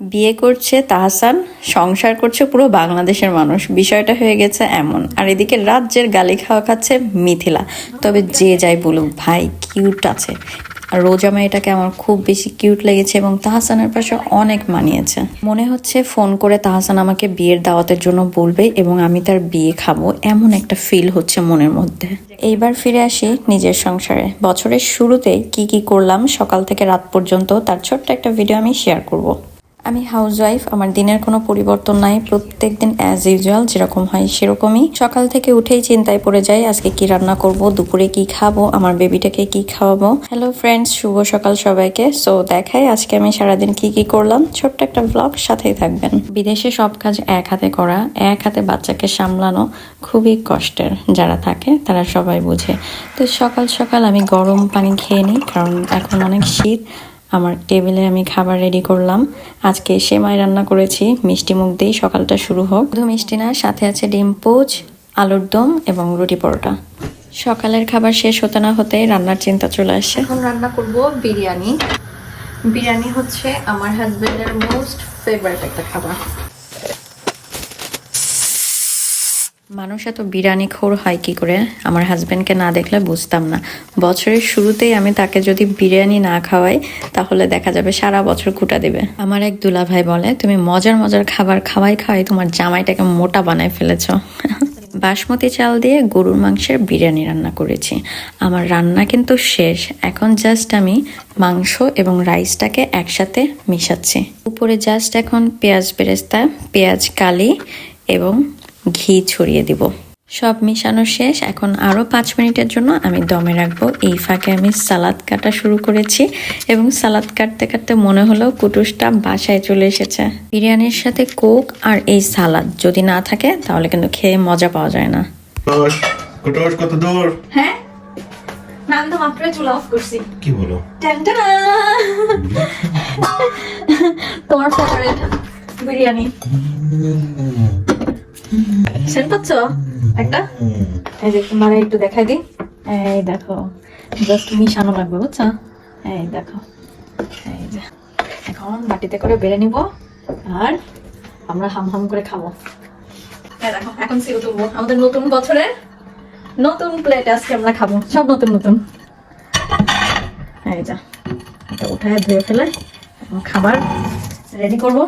বিয়ে করছে তাহসান, সংসার করছে পুরো বাংলাদেশের মানুষ। বিষয়টা হয়ে গেছে এমন। আর এদিকে রাজ্যের গালি খাওয়া খাচ্ছে মিথিলা। তবে যে যাই বলুক, ভাই কিউট আছে। আর রোজা মেয়েটাকে আমার খুব বেশি কিউট লেগেছে এবং তাহসানের পাশে অনেক মানিয়েছে। মনে হচ্ছে ফোন করে তাহসান আমাকে বিয়ের দাওয়াতের জন্য বলবে এবং আমি তার বিয়ে খাব এমন একটা ফিল হচ্ছে মনের মধ্যে। এইবার ফিরে আসি নিজের সংসারে। বছরের শুরুতে কি কি করলাম সকাল থেকে রাত পর্যন্ত তার ছোট্ট একটা ভিডিও আমি শেয়ার করব। আমি হাউসওয়াইফ আমার দিনের কোনো পরিবর্তন নাই, প্রত্যেক দিন অ্যাজ ইউজুয়াল যেরকম হয় সেরকমই। সকাল থেকে উঠেই চিন্তায় পড়ে যাই, আজকে কি রান্না করব, দুপুরে কি খাব, আমার বেবিটাকে কি খাওয়াবো। হ্যালো ফ্রেন্ডস শুভ সকাল সবাইকে। সো দেখাই আজকে আমি সারাদিন কি কি করলাম। ছোট্ট একটা ব্লগ সাথেই থাকবেন। বিদেশে সব কাজ এক হাতে করা, এক হাতে বাচ্চাকে সামলানো খুবই কষ্টের। যারা থাকে, তারা সবাই বুঝে। তো সকাল সকাল আমি গরম পানি খেয়ে নিই, কারণ এখন অনেক শীত। আমার টেবিলে আমি খাবার রেডি করলাম। আজকে সেমাই রান্না করেছি, মিষ্টি মুখ দিয়েই সকালটা শুরু হোক। শুধু মিষ্টি না, সাথে আছে ডিম পোচ, আলুর দম এবং রুটি পরোটা। সকালের খাবার শেষ হতে না হতে রান্নার চিন্তা চলে আসে। এখন রান্না করব বিরিয়ানি। বিরিয়ানি হচ্ছে আমার হাজব্যান্ডের মোস্ট ফেভারিট একটা খাবার। মানুষ এত বিরিয়ানি খোর হয় কি করে? আমার হাজব্যান্ডকে না দেখলে বুঝতাম না। বছরের শুরুতেই আমি তাকে যদি বিরিয়ানি না খাওয়াই, তাহলে দেখা যাবে সারা বছর কুটা দিবে। আমার এক দুলা ভাই বলে, তুমি মজার মজার খাবার খাওয়াই খাওয়াই তোমার জামাইটাকে মোটা বানায় ফেলেছো। বাসমতি চাল দিয়ে গরুর মাংসের বিরিয়ানি রান্না করেছি। আমার রান্না কিন্তু শেষ। এখন জাস্ট আমি মাংস এবং রাইসটাকে একসাথে মিশাচ্ছি। উপরে জাস্ট এখন পেঁয়াজ বেরেস্তা, পেঁয়াজ কালি এবং ঘি ছড়িয়ে দিব। সব মিশানো শেষ। এখন আরও পাঁচ মিনিটের জন্য আমি দমে রাখব। এই ফাঁকে আমি সালাদ কাটা শুরু করেছি এবং সালাদ কাটতে কাটতে মনে হলো কুটুসটা বাসায় চলে এসেছে। বিরিয়ানির সাথে কোক আর এই সালাদ যদি না থাকে তাহলে কিন্তু খেয়ে মজা পাওয়া যায় না। কত দূর? হ্যাঁ? আমি তো মাত্র চুলা অফ করছি। কি বলো? তোমার ফেভারিট বিরিয়ানি। সেন্ট পাচ্ছ? একটা? এই যে তোমার একটু দেখাই দিই। এই দেখো জাস্ট মিশানো লাগবে, বুঝছ? এই দেখো, এই যে। এখন বাটিতে করে বেড়ে নিব, আর আমরা হাম হাম করে খাব। দেখো, এখন সিও তুলবো। আমাদের নতুন বছরে নতুন প্লেট আজকে আমরা খাব। সব নতুন নতুন। এই যা, এটা উঠায় ধুয়ে ফেলে খাবার রেডি করব।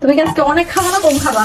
তুমি কি আজকে অনেক খাব না কম খাবা?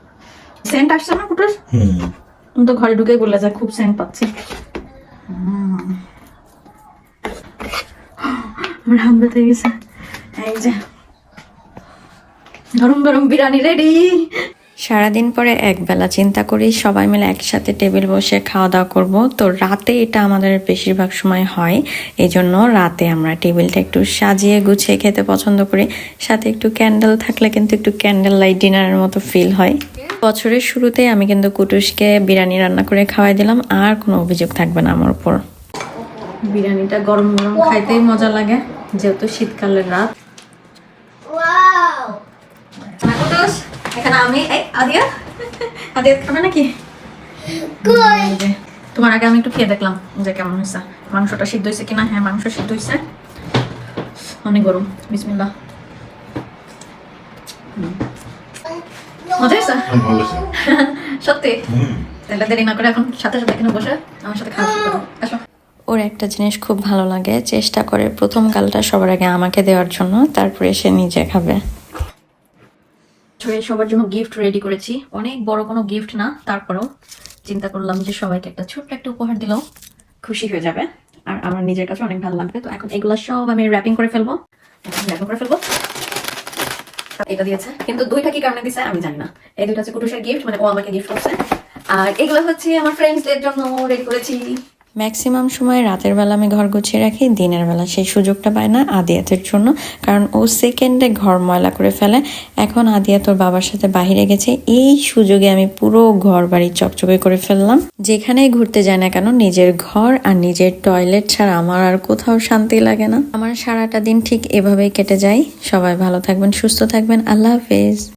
সেন্ট আসছে না কুটুর তুমি তো ঘরে ঢুকে বললে যে খুব সেন্ট পাচ্ছি। আমার বেঁধে গেছে। এই যে। গরম গরম বিরিয়ানি রেডি সারাদিন পরে একবেলা চিন্তা করি সবাই মিলে একসাথে টেবিল বসে খাওয়া দাওয়া করব। তো রাতে এটা আমাদের বেশিরভাগ সময় হয়। এই জন্য রাতে আমরা টেবিলটা একটু সাজিয়ে গুছিয়ে খেতে পছন্দ করি। সাথে একটু ক্যান্ডেল থাকলে কিন্তু একটু ক্যান্ডেল লাইট ডিনারের মতো ফিল হয়। বছরের শুরুতে আমি কিন্তু কুটুসকে বিরিয়ানি রান্না করে খাওয়াই দিলাম আর কোনো অভিযোগ থাকবে না আমার উপর। বিরিয়ানিটা গরম গরম খাইতেই মজা লাগে যেহেতু শীতকালের রাত। এখানে আমি আদিয়া? আদিয়া খাবে নাকি? যে, তোমার আগে আমি একটু খেয়ে দেখলাম যে কেমন হয়েছে। মাংসটা সিদ্ধ হয়েছে কিনা? হ্যাঁ মাংস সিদ্ধ হয়েছে। অনেক গরম। বিসমিল্লাহ। হুম। মজা হয়েছে অনেক সত্যি? তাহলে দেরি না করে এখন সাথে সাথে এখানে বসে আমার সাথে খাওয়া শুরু করো। আসো। ওর একটা জিনিস খুব ভালো লাগে চেষ্টা করে প্রথম গালটা সবার আগে আমাকে দেওয়ার জন্য তারপরে সে নিজে খাবে। সবার জন্য গিফট রেডি করেছি। অনেক বড় কোনো গিফট না তারপরেও চিন্তা করলাম যে সবাইকে একটা ছোট্ট একটা উপহার দিলেও খুশি হয়ে যাবে। আর আমার নিজের কাছে অনেক ভালো লাগবে। তো এখন এগুলো সব আমি র্যাপিং করে ফেলব। র্যাপিং করে ফেলব। এটা দিয়েছে। কিন্তু দুইটা কি কারণে দিছে আমি জানি না। এই দুইটা হচ্ছে কুটুসের গিফট মানে ও আমাকে গিফট করছে। আর এগুলো হচ্ছে আমার ফ্রেন্ডসদের জন্য রেডি করেছি। ম্যাক্সিমাম সময় রাতের বেলা আমি ঘর গুছিয়ে রাখি, দিনের বেলা সেই সুযোগটা পায় না আদিয়াতের জন্য। কারণ ও সেকেন্ডে ঘর ময়লা করে ফেলে। এখন আদিয়া তোর বাবার সাথে বাইরে গেছে। এই সুযোগে আমি পুরো ঘর বাড়ি চকচকে করে ফেললাম। যেখানেই ঘুরতে যায় না কেন, নিজের ঘর আর নিজের টয়লেট ছাড়া আমার আর কোথাও শান্তি লাগে না। আমার সারাটা দিন ঠিক এভাবেই কেটে যায়। সবাই ভালো থাকবেন, সুস্থ থাকবেন। আল্লাহ হাফেজ।